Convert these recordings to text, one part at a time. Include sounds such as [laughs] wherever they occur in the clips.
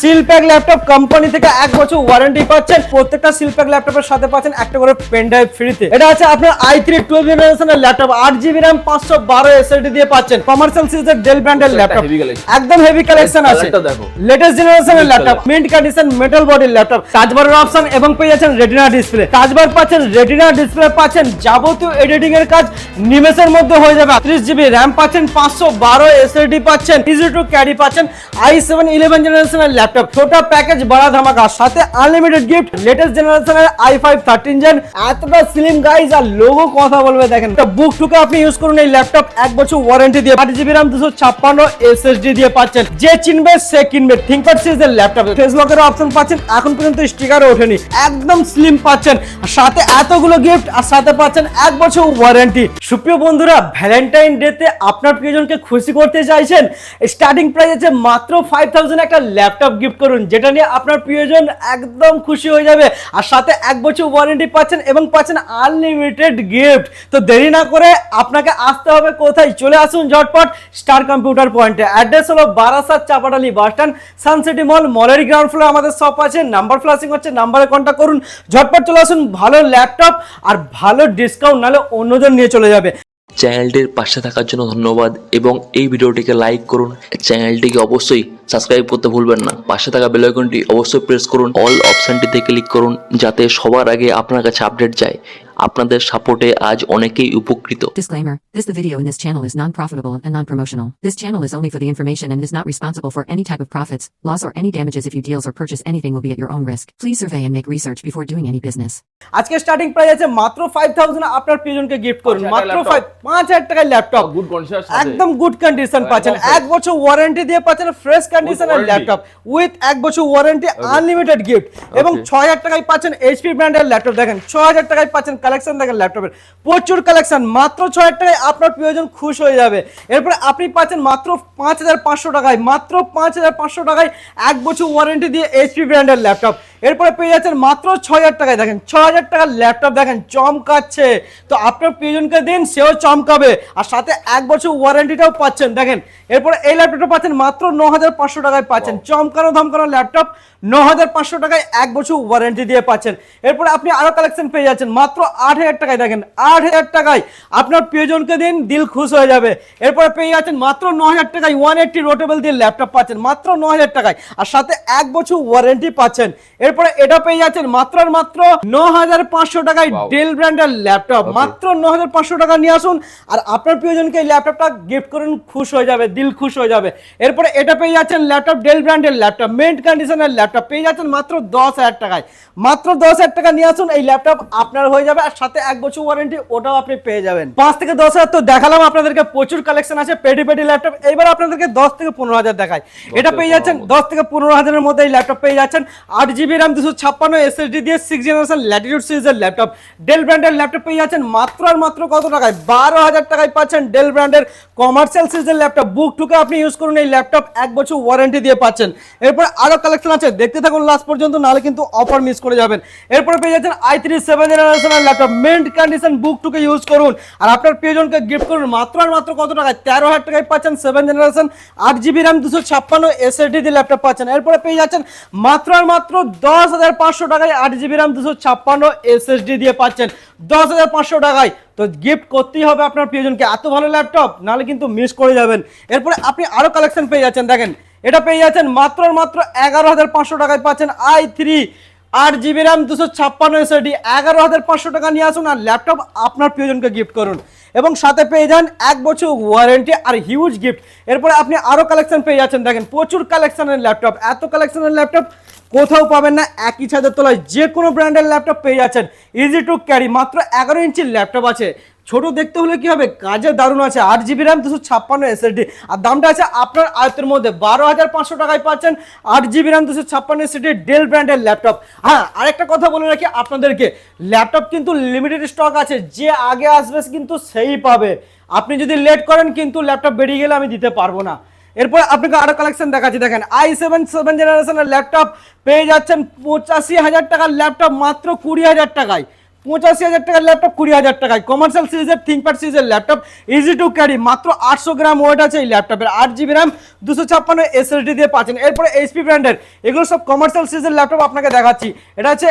Seal pack laptop company থেকে এক বছর ওয়ারেন্টি পাচ্ছেন। প্রত্যেকটা সিলপ্যাক ল্যাপটপের সাথে পাচ্ছেন একটা করে পেন ড্রাইভ ফ্রিতে এটা আছে আপনার আই থ্রি টুয়েলভ জেনারেশনের ল্যাপটপ আট জিবি র্যাম পাঁচশো বারো এসএসডি দিয়ে পাচ্ছেন। কমার্শিয়াল সিরিজের ডেল ব্র্যান্ডের ল্যাপটপ একদম হেভি কালেকশন আছে। লেটেস্ট জেনারেশনের ল্যাপটপ মিন্ট কন্ডিশন মেটাল বডির ল্যাপটপ টাচবারের অপশন এবং পেয়ে যাচ্ছেন রেটিনা ডিসপ্লে টাচবার পাচ্ছেন রেটিনা ডিসপ্লে পাচ্ছেন যাবতীয় এডিটিং এর কাজ। নিমেষের মধ্যে হয়ে যাবে। ত্রিশ জিবি র্যাম পাচ্ছেন পাঁচশো বারো এসএসডি পাচ্ছেন। ইজি টু ক্যারি পাচ্ছেন। আই সেভেন ইলেভেন জেনারেশনের ল্যাপটপ ছোটা প্যাকেজ বড়া ধামাকা, সাথে আনলিমিটেড গিফট লেটেস্ট জেনারেশনের আই ফাইভ থার্টিন জেন এতটা স্লিম গাইজ আর লোগো কথা বলবে, দেখেন। বুক টুকে আপনি ইউজ করুন এই ল্যাপটপ, এক বছর ওয়ারেন্টি দিয়ে। আট জিবি র্যাম দুশো ছাপ্পান্ন এসএসডি দিয়ে পাচ্ছেন। যে চিনবে, সে কিনবে। থিঙ্কপ্যাড সিরিজের ল্যাপটপ। ফেস লকের অপশন পাচ্ছেন, এখন পর্যন্ত স্টিকার ওঠেনি। একদম স্লিম পাচ্ছেন। সাথে এতগুলো গিফট আর সাথে পাচ্ছেন এক বছর ওয়ারেন্টি সুপ্রিয় বন্ধুরা ভ্যালেন্টাইন ডে তে আপনার প্রিয়জনকে খুশি করতে চাইছেন স্টার্টিং প্রাইস আছে মাত্র ফাইভ থাউজেন্ড একটা ল্যাপটপ গিফট করুন, যেটা নিয়ে আপনার প্রিয়জন একদম খুশি হয়ে যাবে। আর সাথে এক বছর ওয়ারেন্টি পাচ্ছেন এবং পাচ্ছেন আনলিমিটেড গিফট তো দেরি না করে আপনাকে আসতে হবে কোথায়? চলে আসুন ঝটপট স্টার কম্পিউটার পয়েন্টে অ্যাড্রেস হলো Barasat Chapadali bus stand Suncity mall মলের গ্রাউন্ড ফ্লোর আমাদের শপ আছে। নাম্বার ফ্লাশিং হচ্ছে নাম্বারে কন্ট্যাক্ট করুন। ঝটপট চলে আসুন, ভালো ল্যাপটপ আর ভালো ডিসকাউন্ট নাহলে অন্যজন নিয়ে চলে যাবে। চ্যানেলটির পাশে থাকার জন্য ধন্যবাদ এবং এই ভিডিওটিকে লাইক করুন। চ্যানেলটিকে অবশ্যই সাবস্ক্রাইব করতে ভুলবেন না। পাশে থাকা বেলাইকনটি অবশ্যই প্রেস করুন। অল অপশানটিতে ক্লিক করুন, যাতে সবার আগে আপনার কাছে আপডেট যায়। আপনাদের সাপোর্টে আজ অনেকেই উপকৃত Disclaimer This the video in this channel is non profitable and non promotional. This channel is only for the information and is not responsible for any type of profits, loss, or any damages if you deals or purchase anything will be at your own risk. Please survey and make research before doing any business. আজকে starting price আছে মাত্র five thousand আপনার প্রিয়জনকে gift করুন মাত্র হাজার টাকার five পাঁচ হাজার টাকার ল্যাপটপ গুড কনসিয়াস একদম গুড কন্ডিশন পাচ্ছেন এক বছর ওয়ারেন্টি দিয়ে পাচ্ছেন ফ্রেশ কন্ডিশনের warranty? ল্যাপটপ উইথ এক বছর ওয়ারেন্টি আনলিমিটেড গিফট এবং Okay. ছয় হাজার টাকায় পাচ্ছেন এইচপি ব্র্যান্ডের ল্যাপটপ দেখেন ছয় হাজার টাকায় পাচ্ছেন কালেকশন দেখেন ল্যাপটপের প্রচুর কালেকশন মাত্র ছয় হাজার টাকায় আপনার প্রিয়জন খুশ হয়ে যাবে। এরপরে আপনি পাচ্ছেন মাত্র পাঁচ হাজার পাঁচশো টাকায়, মাত্র পাঁচ হাজার পাঁচশো টাকায় এক বছর ওয়ারেন্টি দিয়ে এইচপি ব্র্যান্ডের ল্যাপটপ এরপরে পেয়ে যাচ্ছেন মাত্র ছয় হাজার টাকায়। দেখেন ছ হাজার টাকার ল্যাপটপ দেখেন চমকাচ্ছে। তো আপনার প্রিয়জনকে দিন সেও চমকাবে। আর সাথে এক বছর ওয়ারেন্টিটাও পাচ্ছেন। দেখেন এরপরে এই ল্যাপটপটা পাচ্ছেন মাত্র ন হাজার পাঁচশো টাকায় পাচ্ছেন। চমকানো ধমকানো ল্যাপটপ ন হাজার পাঁচশো টাকায় এক বছর ওয়ারেন্টি দিয়ে পাচ্ছেন। এরপরে আপনি আরও কালেকশন পেয়ে যাচ্ছেন মাত্র আট হাজার টাকায়। দেখেন আট হাজার টাকায় আপনার প্রিয়জনকে দিন দিল খুশ হয়ে যাবে। এরপরে পেয়ে যাচ্ছেন মাত্র ন হাজার টাকায় ওয়ান এইটটি রোটেবল দিয়ে ল্যাপটপ পাচ্ছেন মাত্র ন হাজার টাকায়। আর সাথে এক বছর ওয়ারেন্টি পাচ্ছেন। এরপরে এটা পেয়ে যাচ্ছেন মাত্র আর মাত্র ন হাজার পাঁচশো টাকায়. ডেল ব্র্যান্ডের ল্যাপটপ মাত্র ন হাজার পাঁচশো টাকা নিয়ে আসুন আর আপনার প্রিয়জনকে এই ল্যাপটপটা গিফট করুন খুশ হয়ে যাবে দিল খুশ হয়ে যাবে। এরপরে এটা পেয়ে যাচ্ছেন ল্যাপটপ ডেল ব্র্যান্ডের ল্যাপটপ মেন্ট কন্ডিশনের ল্যাপটপ পেয়ে যাচ্ছেন মাত্র দশ হাজার টাকায়। মাত্র দশ হাজার টাকা নিয়ে আসুন এই ল্যাপটপ আপনার হয়ে যাবে আর সাথে এক বছর ওয়ারেন্টি ওটাও আপনি পেয়ে যাবেন। পাঁচ থেকে দশ হাজার তো দেখালাম আপনাদেরকে প্রচুর কালেকশন আছে পেটি পেটি ল্যাপটপ এবার আপনাদেরকে দশ থেকে পনেরো হাজার দেখায় এটা পেয়ে যাচ্ছেন দশ থেকে পনেরো হাজারের মধ্যে এই ল্যাপটপ পেয়ে যাচ্ছেন। আট জিবি র্যাম দুশো ছাপ্পান্ন এসএসডি দিয়ে সিক্স জেনারেশন ল্যাটিটিউড সিরিজের ল্যাপটপ ডেল ব্র্যান্ডের ল্যাপটপ পেয়ে যাচ্ছেন মাত্র আর মাত্র কত টাকায়? বারো হাজার টাকায় পাচ্ছেন ডেল ব্র্যান্ডের কমার্শিয়াল সিরিজের ল্যাপটপ বুক টুকে আপনি ইউজ করুন, এই ল্যাপটপ এক বছর ওয়ারেন্টি দিয়ে পাচ্ছেন। এরপর আরও কালেকশন আছে, দেখতে থাকুন লাস্ট পর্যন্ত, নাহলে কিন্তু অফার মিস করে যাবেন। এরপরে পেয়ে যাচ্ছেন আই থ্রি সেভেন জেনারেশনের ল্যাপটপ মেন্ট কন্ডিশন বুক টুকে ইউজ করুন। আর আপনার প্রিয়জনকে গিফট করুন, মাত্র আর মাত্র কত টাকায়? তেরো হাজার টাকায় পাচ্ছেন সেভেন জেনারেশন আট জিবি র্যাম দুশো ছাপ্পান্ন এসএসডি দিয়ে ল্যাপটপ পাচ্ছেন। এরপরে পেয়ে যাচ্ছেন মাত্র আর মাত্র দশ হাজার পাঁচশো টাকায় আট জিবি র্যাম দুশো ছাপ্পান্ন এসএসডি দিয়ে পাচ্ছেন। দশ হাজার পাঁচশো টাকায়। তো গিফট করতেই হবে আপনার প্রিয়জনকে। এত ভালো ল্যাপটপ নাহলে কিন্তু মিস করে যাবেন। এরপরে আপনি আরও কালেকশন পেয়ে যাচ্ছেন, দেখেন। এটা পেয়ে যাচ্ছেন মাত্র মাত্র এগারো হাজার পাঁচশো টাকায় পাচ্ছেন আই থ্রি আট জিবি র্যাম দুশো ছাপ্পান্ন এসএডি এগারো হাজার পাঁচশো টাকা নিয়ে আসুন আর ল্যাপটপ আপনার প্রিয়জনকে গিফট করুন। এবং সাথে পেয়ে যান এক বছর ওয়ারেন্টি আর হিউজ গিফট এরপরে আপনি আরও কালেকশন পেয়ে যাচ্ছেন, দেখেন। প্রচুর কালেকশনের ল্যাপটপ এত কালেকশনের ল্যাপটপ কোথাও পাবেন না, একই ছাদের তলায় যে কোনো ব্র্যান্ডের ল্যাপটপ পেয়ে যাচ্ছেন। ইজি টু ক্যারি মাত্র এগারো ইঞ্চির ল্যাপটপ আছে। ছোট দেখতে হলে কি হবে? কাজে দারুণ আছে। আট জিবি র্যাম দুশো ছাপ্পান্ন এসএসডি আর দামটা আছে আপনার আয়তের মধ্যে। বারো হাজার পাঁচশো টাকায় পাচ্ছেন আট জিবি র্যাম দুশো ছাপ্পান্ন এসএসডি ডেল ব্র্যান্ডের ল্যাপটপ হ্যাঁ আরেকটা কথা বলে রাখি আপনাদেরকে। ল্যাপটপ কিন্তু লিমিটেড স্টক আছে। যে আগে আসবে কিন্তু সেই পাবে। আপনি যদি লেট করেন, কিন্তু ল্যাপটপ বেরিয়ে গেলে আমি দিতে পারব না। এরপর আপনাকে আরও কালেকশন দেখাচ্ছি, দেখেন আই সেভেন সেভেন জেনারেশনের ল্যাপটপ পেয়ে যাচ্ছেন পঁচাশি হাজার টাকার ল্যাপটপ মাত্র কুড়ি হাজার টাকায়। পঁচাশি হাজার টাকার ল্যাপটপ কুড়ি হাজার টাকায়। কমার্শিয়াল সিরিজের থিঙ্কপ্যাড সিরিজের ল্যাপটপ ইজি টু ক্যারি মাত্র আটশো গ্রাম ওয়েট আছে এই ল্যাপটপের আট জিবি র্যাম দুশো ছাপ্পান্ন এসএসডি দিয়ে পাচ্ছেন। এরপরে এইচপি ব্র্যান্ডের এগুলো সব কমার্শিয়াল সিরিজের ল্যাপটপ আপনাকে দেখাচ্ছি। এটা হচ্ছে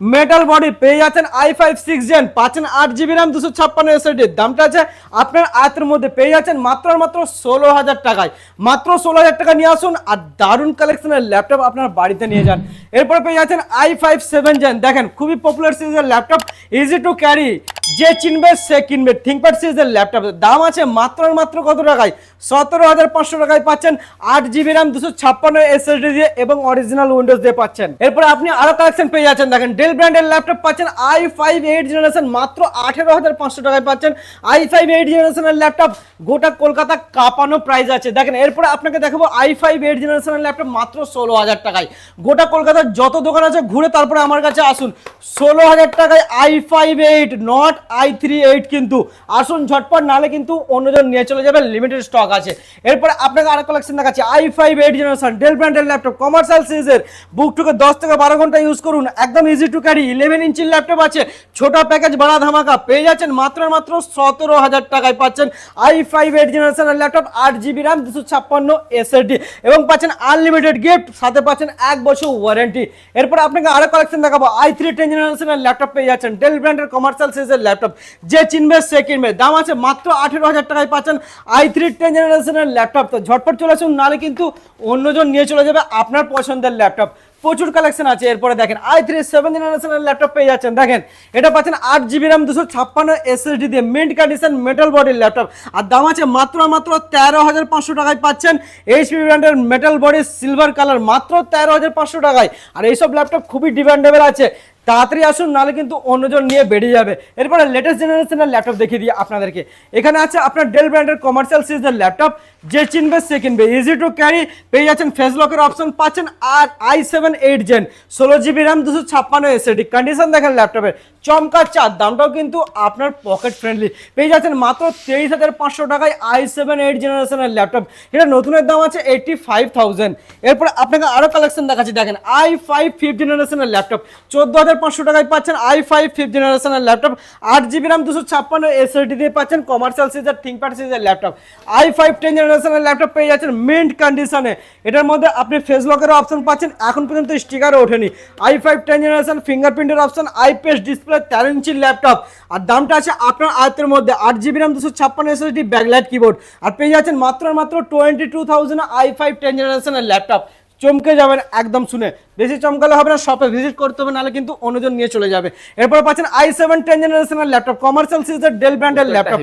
মেটাল বডি পেয়ে যাচ্ছেন আই ফাইভ সিক্স জেন পাচ্ছেন আট জিবি র্যাম দুশো ছাপ্পান্ন এসএসডির দামটা আছে আপনার আয়তের মধ্যে পেয়ে যাচ্ছেন মাত্র মাত্র ষোলো হাজার টাকায়। মাত্র ষোলো হাজার টাকা নিয়ে আসুন আর দারুণ কালেকশনের ল্যাপটপ আপনার বাড়িতে নিয়ে যান। এরপরে পেয়ে যাচ্ছেন আই ফাইভ সেভেন জেন দেখেন খুবই পপুলার সিরিজের ল্যাপটপ ইজি টু ক্যারি যে চিনবে সে কিনবে। থিঙ্কপ্যাড সিরিজের ল্যাপটপ দাম আছে মাত্র মাত্র কত টাকায়? সতেরো হাজার পাঁচশো টাকায় পাচ্ছেন, আট জিবি র্যাম দুশো ছাপ্পান্ন এসএসডি দিয়ে এবং অরিজিনাল উইন্ডোজ দিয়ে পাচ্ছেন। এরপরে আপনি আরও কালেকশন পেয়ে যাচ্ছেন। দেখেন ডেল ব্র্যান্ডের ল্যাপটপ পাচ্ছেন আই ফাইভ এইট জেনারেশন মাত্র আঠেরো হাজার পাঁচশো টাকায় পাচ্ছেন। আই ফাইভ এইট জেনারেশনের ল্যাপটপ গোটা কলকাতা কাঁপানো প্রাইস আছে। দেখেন, এরপরে আপনাকে দেখাবো আই ফাইভ এইট জেনারেশনের ল্যাপটপ মাত্র ষোলো হাজার টাকায়। গোটা কলকাতার যত দোকান আছে, ঘুরে তারপরে আমার কাছে আসুন। ষোলো হাজার টাকায় I five eight not I three eight কিন্তু আসুন ঝটপট নালে কিন্তু অন্যজন নিয়ে চলে যাবে লিমিটেড স্টক আছে। এরপরে আপনাকে আরেক কালেকশন দেখাচ্ছি I five eight generation Dell ব্র্যান্ডের ল্যাপটপ কমার্শিয়াল সিরিজের বুক টুকে দশ থেকে বারো ঘণ্টা ইউজ করুন, একদম ইজি টু ক্যারি ইলেভেন ইঞ্চির ল্যাপটপ আছে, ছোট প্যাকেজ বাড়া ধামাকা, পেয়ে যাচ্ছেন মাত্র মাত্র সতেরো হাজার টাকায় পাচ্ছেন আই ফাইভ এইট জেনারেশনের ল্যাপটপ আট জিবি র্যাম দুশো ছাপ্পান্ন এসএসডি এবং পাচ্ছেন আনলিমিটেড গিফট সাথে পাচ্ছেন এক বছর ওয়ারেন্টি এরপর আপনাকে আরও কালেকশন দেখাবো আই থ্রি টেন জেনারেশনের ল্যাপটপ পেয়ে যাচ্ছেন ডেল ব্র্যান্ডের কমার্শিয়াল সিরিজের ল্যাপটপ যে চিনবে সে কিনবে। দাম আছে মাত্র আঠেরো হাজার টাকায় পাচ্ছেন আই থ্রি টেন জেনারেশনের ল্যাপটপ তো ঝটপট চলে আসুন, নাহলে কিন্তু অন্যজন নিয়ে চলে যাবে আপনার পছন্দের ল্যাপটপ প্রচুর কালেকশন আছে, এরপরে দেখেন আই থ্রি সেভেন জেনারেশনের ল্যাপটপ পেয়ে যাচ্ছেন। দেখেন, এটা পাচ্ছেন আট জিবি র্যাম দুশো ছাপ্পান্ন এসএসডি দিয়ে মিন্ট কন্ডিশন মেটাল বডির ল্যাপটপ আর দাম আছে মাত্র মাত্র তেরো হাজার পাঁচশো টাকায় পাচ্ছেন এইচপি ব্র্যান্ডের মেটাল বডি সিলভার কালার মাত্র তেরো হাজার পাঁচশো টাকায়। আর এইসব ল্যাপটপ খুবই ডিমান্ডেবল আছে। তাড়াতাড়ি আসুন, নাহলে কিন্তু অন্যজন নিয়ে বেরিয়ে যাবে। এরপরে লেটেস্ট জেনারেশনের ল্যাপটপ দেখিয়ে দিই আপনাদেরকে। এখানে আছে আপনার ডেল ব্র্যান্ডের কমার্শিয়াল সিরিজের ল্যাপটপ যে চিনবে সে কিনবে। ইজি টু ক্যারি পেয়ে যাচ্ছেন ফেস লকের অপশন পাচ্ছেন আর আই সেভেন এইট জেন ষোলো জিবি র্যাম দুশো ছাপ্পান্ন এসএডি কন্ডিশন দেখেন ল্যাপটপের চমকা চার দামটাও কিন্তু আপনার পকেট ফ্রেন্ডলি পেয়ে যাচ্ছেন মাত্র তেইশ হাজার পাঁচশো টাকায় আই সেভেন এইট জেনারেশনের ল্যাপটপ এটা নতুনের দাম আছে এইটটি ফাইভ থাউজেন্ড এরপর আপনাকে আরও কালেকশন দেখাচ্ছি, দেখেন আই ফাইভ ফিফ জেনারেশনের ল্যাপটপ চোদ্দ হাজার পাঁচশো টাকায় পাচ্ছেন আই ফাইভ ফিফ জেনারেশনের ল্যাপটপ আট জিবি র্যাম দুশো ছাপ্পান্ন এসএসডি দিয়ে পাচ্ছেন কমার্শিয়াল সিরিজের ThinkPad caesar laptop I five ten জেনারেশনের ল্যাপটপ পেয়ে যাচ্ছেন মিন্ট কন্ডিশনে এটার মধ্যে আপনি ফেস লকের অপশন পাচ্ছেন, এখন পর্যন্ত স্টিকারও ওঠেনি। আই ফাইভ টেন জেনারেশন ফিঙ্গারপ্রিন্টের অপশন আইপিএস ডিসপ্লে তেরো ইঞ্চির ল্যাপটপ আর দামটা আছে আপনার আয়ত্তের মধ্যে, আট জিবি র্যাম দুশো ছাপ্পান্ন এসএসডি ব্যাকলাইট কিবোর্ড আর পেয়ে যাচ্ছেন মাত্র মাত্র twenty two thousand I five ten জেনারেশনের ল্যাপটপ চমকে যাবেন একদম শুনে। বেশি চমকালে হবে না শপে ভিজিট করতে হবে নাহলে কিন্তু অন্যজন নিয়ে চলে যাবে। এরপর পাচ্ছেন আই সেভেন টেন জেনারেশনের ল্যাপটপ কমার্শিয়াল সিরিজের ডেল ব্র্যান্ডের ল্যাপটপ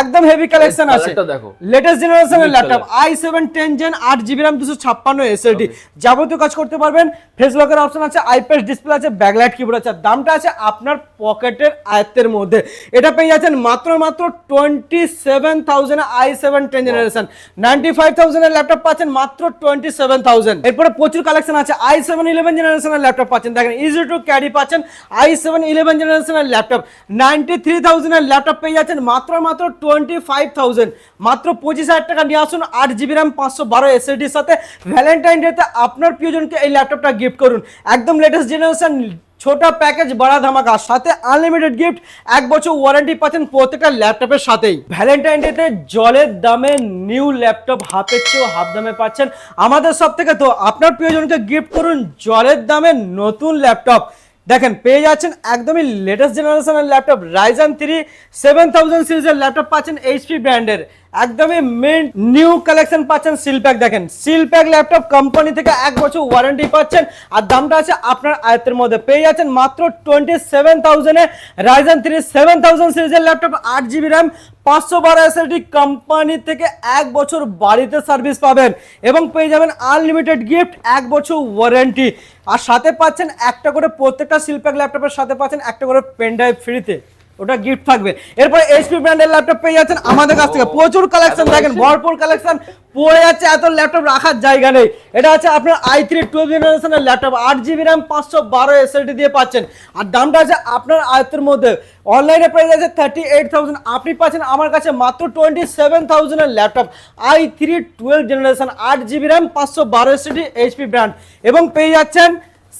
একদম হেভি কালেকশন আছে। দেখো। লেটেস্ট জেনারেশনের laptop I seven ten gen আট জিবি র্যাম দুশো ছাপ্পান্ন এসএলডি যাবতীয় কাজ করতে পারবেন। ফেস লকের অপশন আছে আইপিএস ডিসপ্লে আছে ব্যাকলাইট কিবোর্ড আছে। দামটা আছে আপনার পকেটের আয়ত্তের মধ্যে। এটা পেয়ে যাচ্ছেন মাত্র মাত্র twenty seven thousand I seven ten generation ninety five থাউজেন্ডের laptop পাচ্ছেন মাত্র টোয়েন্টি সেভেন থাউজেন্ড এরপরে প্রচুর কালেকশন আছে। আই সেভেন ইলেভেন জেনারেশনের ল্যাপটপ পাচ্ছেন। দেখেন ইজি টু ক্যারি পাচ্ছেন। আই সেভেন ইলেভেন জেনারেশনের ল্যাপটপ নাইনটি থ্রি থাউজেন্ডের ল্যাপটপ পেয়ে যাচ্ছেন। মাত্র মাত্র টোয়েন্টি ফাইভ থাউজেন্ড মাত্র পঁচিশ হাজার টাকা। নিয়ে আসুন, আট জিবি র্যাম পাঁচশো বারো এসএসডির সাথে। ভ্যালেন্টাইন ডেতে আপনার প্রিয়জনকে এই ল্যাপটপটা গিফট করুন। একদম লেটেস্ট জেনারেশন ছোট প্যাকেজ, বড়া ধামাকা, সাথে আনলিমিটেড গিফট এক বছর ওয়ারেন্টি পাচ্ছেন প্রত্যেকটা ল্যাপটপের সাথেই। ভ্যালেন্টাইন ডেতে জলের দামে নিউ ল্যাপটপ হাফের চেয়েও হাফ দামে পাচ্ছেন। আমাদের সব থেকে তো আপনার প্রিয়জনকে গিফট করুন জলের দামে নতুন ল্যাপটপ। দেখেন, পেয়ে যাচ্ছেন একদমই লেটেস্ট জেনারেশনের laptop Ryzen three seven thousand সিরিজের ল্যাপটপ পাচ্ছেন এইচপি ব্র্যান্ডের একদমই মেন নিউ কালেকশন পাচ্ছেন সিলপ্যাক দেখেন। সিলপ্যাক ল্যাপটপ কোম্পানি থেকে এক বছর ওয়ারেন্টি পাচ্ছেন। আর দামটা আছে আপনার আয়ত্তের মধ্যে। পেয়ে যাচ্ছেন মাত্র টোয়েন্টি সেভেন থাউজেন্ডে রাইজান থ্রি সেভেন থাউজেন্ড সিরিজের ল্যাপটপ আট জিবি র্যাম পাঁচশো বারো এসএসডি কোম্পানি থেকে এক বছর বাড়িতে সার্ভিস পাবেন। এবং পেয়ে যাবেন আনলিমিটেড গিফট এক বছর ওয়ারেন্টি আর সাথে পাচ্ছেন একটা করে প্রত্যেকটা শিল্পেক ল্যাপটপের সাথে পাচ্ছেন একটা করে পেন ড্রাইভ ফ্রিতে ওটা গিফট থাকবে। এরপরে এইচপি ব্র্যান্ডের ল্যাপটপ পেয়ে যাচ্ছেন আমাদের কাছ থেকে। প্রচুর কালেকশন দেখেন ভরপুর কালেকশন পড়ে যাচ্ছে এত ল্যাপটপ রাখার জায়গা নেই। এটা আছে আপনার আই থ্রি টুয়েলভ জেনারেশনের ল্যাপটপ আট জিবি র্যাম পাঁচশো বারো এসএলডি দিয়ে পাচ্ছেন। আর দামটা আছে আপনার আয়ত্তের মধ্যে। অনলাইনে পেয়ে যাচ্ছে থার্টি এইট থাউজেন্ড আপনি পাচ্ছেন আমার কাছে মাত্র twenty seven থাউজেন্ডের laptop I three twelve generation আট জিবি র্যাম পাঁচশো বারো এসএলডি এইচপি ব্র্যান্ড এবং পেয়ে যাচ্ছেন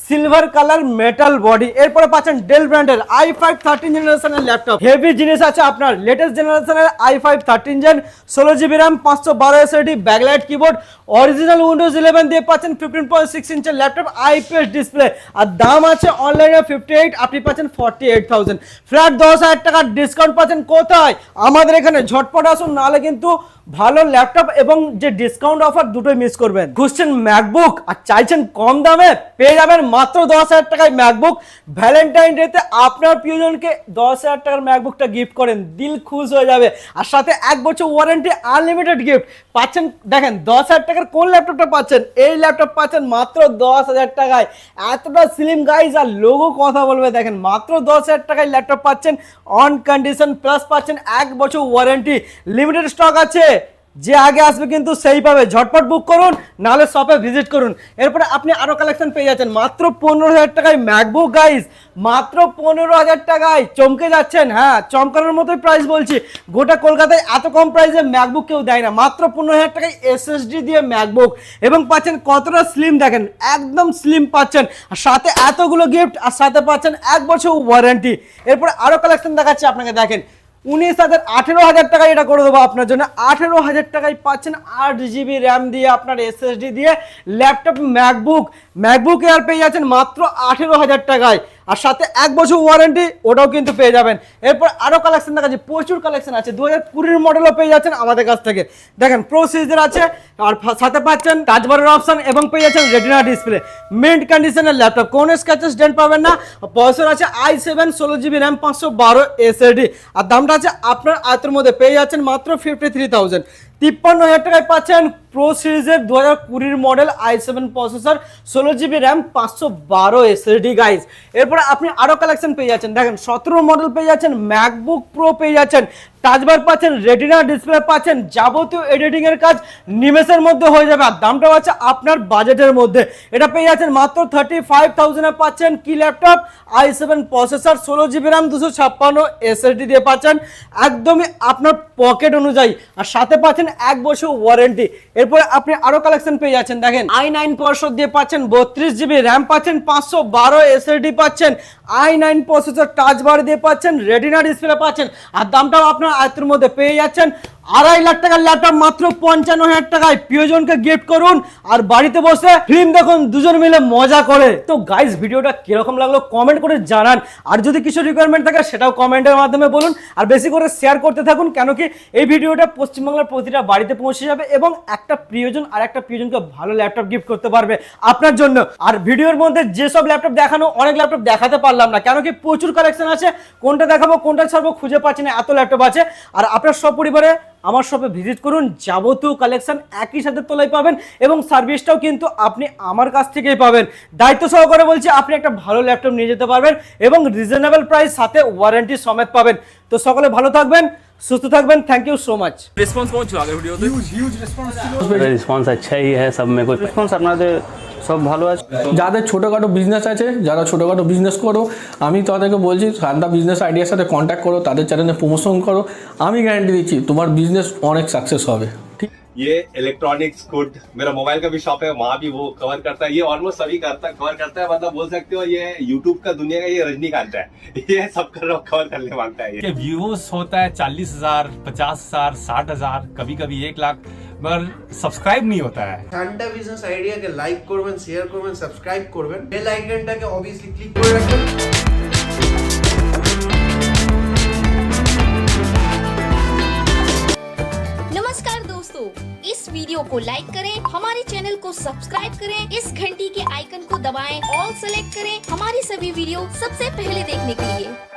সিলভার কালার মেটাল বডি এরপরে পাচ্ছেন ডেল ব্র্যান্ডের আই ফাইভ থার্টিন জেনারেশনের ল্যাপটপ হেভি জিনিস আছে আপনার। লেটেস্ট জেনারেশনের আই ফাইভ থার্টিন জেন ষোলো জিবি র্যাম পাঁচশো বারো SSD backlight keyboard original Windows eleven দিয়ে পাচ্ছেন ফিফটিন পয়েন্ট সিক্স ইঞ্চের ল্যাপটপ আইপিএস ডিসপ্লে আর দাম আছে অনলাইনে ফিফটি এইট আপনি পাচ্ছেন ফর্টি এইট থাউজেন্ড ফ্ল্যাট দশ হাজার টাকার ডিসকাউন্ট পাচ্ছেন কোথায়? আমাদের এখানে। ঝটপট আসুন, নাহলে কিন্তু ভালো ল্যাপটপ এবং যে ডিসকাউন্ট অফার দুটোই মিস করবেন। খুঁজছেন ম্যাকবুক আর চাইছেন কম দামে পেয়ে যাবেন মাত্র দশ হাজার টাকায় ম্যাকবুক ভ্যালেন্টাইন ডেতে আপনার প্রিয়জনকে দশ হাজার টাকার ম্যাকবুকটা গিফট করেন, দিল খুশ হয়ে যাবে। আর সাথে এক বছর ওয়ারেন্টি আনলিমিটেড গিফট পাচ্ছেন, দেখেন, দশ হাজার টাকার কোন ল্যাপটপটা পাচ্ছেন? এই ল্যাপটপ পাচ্ছেন মাত্র দশ হাজার টাকায়। এতটা স্লিম গাইজ আর লোগো কথা বলবে, দেখেন, মাত্র দশ হাজার টাকায় ল্যাপটপ পাচ্ছেন অন কন্ডিশন প্লাস পাচ্ছেন এক বছর ওয়ারেন্টি লিমিটেড স্টক আছে। যে আগে আসবে কিন্তু সেই পাবে। ঝটপট বুক করুন, নাহলে শপে ভিজিট করুন। এরপরে আপনি আরও কালেকশন পেয়ে যাচ্ছেন। মাত্র পনেরো হাজার টাকায় ম্যাকবুক গাইজ মাত্র পনেরো হাজার টাকায় চমকে যাচ্ছেন হ্যাঁ চমকানোর মতোই প্রাইস বলছি। গোটা কলকাতায় এত কম প্রাইসে ম্যাকবুক কেউ দেয় না। মাত্র পনেরো হাজার টাকায় এসএসডি দিয়ে ম্যাকবুক এবং পাচ্ছেন কতটা স্লিম দেখেন, একদম স্লিম পাচ্ছেন। আর সাথে এতগুলো গিফট আর সাথে পাচ্ছেন এক বছর ওয়ারেন্টি এরপরে আরও কালেকশন দেখাচ্ছি আপনাকে, দেখেন। উনিশ হাজার আঠেরো হাজার টাকায় এটা করে দেবো আপনার জন্য। আঠেরো হাজার টাকায় পাচ্ছেন আট জিবি র্যাম দিয়ে আপনার এসএসডি দিয়ে ল্যাপটপ ম্যাকবুক ম্যাকবুক এয়ার পেয়ে যাচ্ছেন মাত্র আঠেরো হাজার টাকায়। আর সাথে এক বছর ওয়ারেন্টি ওটাও কিন্তু পেয়ে যাবেন। এরপর আরও কালেকশন দেখা যাচ্ছে প্রচুর কালেকশন আছে। দু হাজার কুড়ির মডেলও পেয়ে যাচ্ছেন আমাদের কাছ থেকে। দেখেন প্রো আছে, আর সাথে পাচ্ছেন টাচবারের অপশন এবং পেয়ে যাচ্ছেন রেটিনা ডিসপ্লে মিন্ট কন্ডিশনের ল্যাপটপ কোনো স্ক্যাচেস ডেন্ট পাবেন না। প্রসেসর আছে আই সেভেন ষোলো জিবি র্যাম পাঁচশো বারো এসএডি আর দামটা আছে আপনার আয়তের মধ্যে, পেয়ে যাচ্ছেন মাত্র ফিফটি থ্রি থাউজেন্ড তিপ্পান্ন হাজার টাকায় পাচ্ছেন প্রো সিরিজের দু হাজার কুড়ির মডেল আই সেভেন প্রসেসর ষোলো জিবি র্যাম পাঁচশো বারো এসএসডি গাইজ এরপরে আপনি আরও কালেকশন পেয়ে যাচ্ছেন। দেখেন, সতেরো মডেল পেয়ে যাচ্ছেন ম্যাকবুক প্রো পেয়ে যাচ্ছেন টাচবার পাচ্ছেন রেটিনা ডিসপ্লে পাচ্ছেন, যাবতীয় এডিটিংয়ের কাজ নিমেষের মধ্যে হয়ে যাবে। আর দামটাও আছে আপনার বাজেটের মধ্যে। এটা পেয়ে যাচ্ছেন মাত্র থার্টি ফাইভ থাউজেন্ডে পাচ্ছেন কি ল্যাপটপ আই সেভেন প্রসেসর ষোলো জিবি র্যাম দুশো ছাপ্পান্ন এসএসডি দিয়ে পাচ্ছেন। একদমই আপনার পকেট অনুযায়ী। আর সাথে পাচ্ছেন এক বছর ওয়ারেন্টি এরপরে আপনি আরও কালেকশন পেয়ে যাচ্ছেন। দেখেন আই নাইন পর্ষদ দিয়ে পাচ্ছেন, বত্রিশ জিবি র্যাম পাচ্ছেন, পাঁচশো বারো এসএসডি পাচ্ছেন I nine processor touch bar দিয়ে পাচ্ছেন রেটিনা ডিসপ্লে পাচ্ছেন। আর দামটাও আপনার আয়ত্তের মধ্যে পেয়ে যাচ্ছেন। আড়াই লাখ টাকার ল্যাপটপ মাত্র পঞ্চান্ন হাজার টাকায় প্রিয়জনকে গিফট করুন আর বাড়িতে বসে ফিল্ম দেখুন, দুজন মিলে মজা করে। তো গাইস ভিডিওটা কীরকম লাগল কমেন্ট করে জানান। আর যদি কিছু রিকোয়ারমেন্ট থাকে, সেটাও কমেন্টের মাধ্যমে বলুন। আর বেশি করে শেয়ার করতে থাকুন, কেন কি এই ভিডিওটা পশ্চিমবাংলার প্রতিটা বাড়িতে পৌঁছে যাবে এবং একটা প্রিয়জন আর একটা প্রিয়জনকে ভালো ল্যাপটপ গিফট করতে পারবে আপনার জন্য। আর ভিডিওর মধ্যে যেসব ল্যাপটপ দেখানো, অনেক ল্যাপটপ দেখাতে পারলাম না। কেন কি প্রচুর কালেকশন আছে। কোনটা দেখাবো, কোনটা ছাড়বো খুঁজে পাচ্ছি না, এত ল্যাপটপ আছে। আর আপনার সব পরিবারে আমার শপে ভিজিট করুন যাবতীয় কালেকশন একই সাথে তোলাই পাবেন এবং সার্ভিসটাও কিন্তু আপনি আমার কাছ থেকেই পাবেন। দায়িত্ব সহকারে বলছি আপনি একটা ভালো ল্যাপটপ নিয়ে যেতে পারবেন এবং রিজনেবল প্রাইস সাথে ওয়ারেন্টি সমেত পাবেন। তো সকলে ভালো থাকবেন সুস্থ থাকবেন thank you so much response পৌঁছ আগের ভিডিওতে রেসপন্স আচ্ছাই হ্যাঁ সব মেরে কো রেসপন্স আপনাদের সব ভালো আছে যাদের ছোটোখাটো বিজনেস আছে যারা ছোটোখাটো বিজনেস করো আমি তাদেরকে বলছি ঠান্ডা বিজনেস আইডিয়ার সাথে কন্ট্যাক্ট করো তাদের চ্যানেলে প্রমোশন করো আমি গ্যারান্টি দিচ্ছি তোমার বিজনেস অনেক সাকসেস হবে ঠিক ये इलेक्ट्रॉनिक्स गुड मेरा मोबाइल का भी शॉप है वहाँ भी वो कवर करता है ये ऑलमोस्ट सभी करता कवर करता है मतलब बोल सकते हो ये यूट्यूब का दुनिया का ये रजनीकांत है [laughs] ये सब कर कवर करने मांगता है ये के व्यूज होता है चालीस हजार पचास हजार साठ हजार कभी कभी एक लाख मगर सब्सक्राइब नहीं होता है ঠান্ডা বিজনেস আইডিয়াকে লাইক করবেন শেয়ার করবেন সাবস্ক্রাইব করবেন বেল আইকনটাকে অবভিয়াসলি ক্লিক করে রাখবেন नमस्कार दोस्तों इस वीडियो को लाइक करें हमारे चैनल को सब्सक्राइब करें इस घंटी के आइकन को दबाएं ऑल सेलेक्ट करें हमारी सभी वीडियो सबसे पहले देखने के लिए